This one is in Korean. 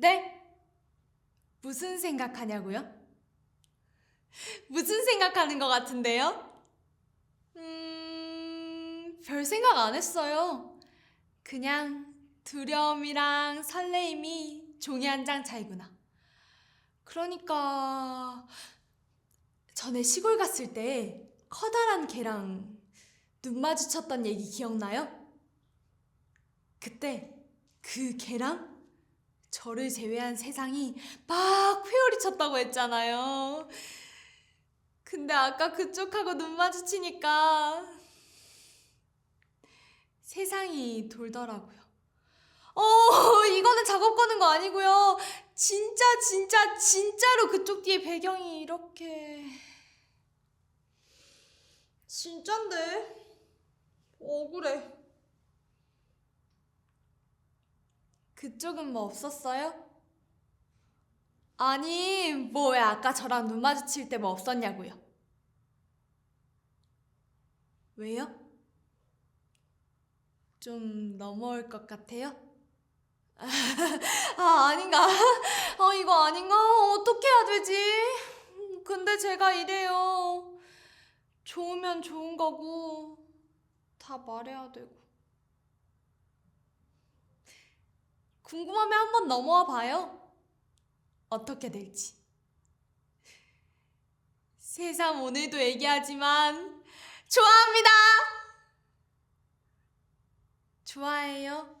네? 무슨 생각하냐고요? 무슨 생각하는 것 같은데요? 음, 별 생각 안 했어요. 그냥 두려움이랑 설레임이 종이 한 장 차이구나. 그러니까 전에 시골 갔을 때 커다란 개랑 눈 마주쳤던 얘기 기억나요? 그때 그 개랑 저를 제외한 세상이 막 회오리 쳤다고 했잖아요. 근데 아까 그쪽하고 눈 마주치니까 세상이 돌더라고요. 어, 이거는 작업 거는 거 아니고요. 진짜 진짜 진짜로 그쪽 뒤에 배경이 이렇게 진짠데 억울해. 그쪽은 뭐 없었어요? 아니, 뭐 왜 아까 저랑 눈 마주칠 때 뭐 없었냐고요? 왜요? 좀 넘어올 것 같아요? 아, 아닌가? 아, 이거 아닌가? 어떻게 해야 되지? 근데 제가 이래요. 좋으면 좋은 거고, 다 말해야 되고. 궁금하면 한번 넘어와 봐요. 어떻게 될지. 세상 오늘도 얘기하지만 좋아합니다. 좋아해요.